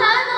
যত ধন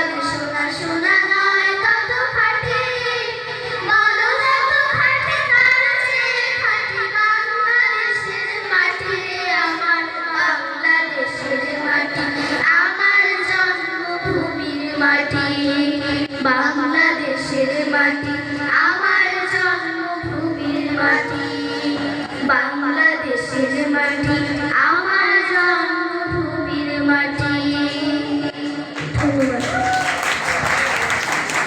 মাটি বাংলাদেশের মাটি।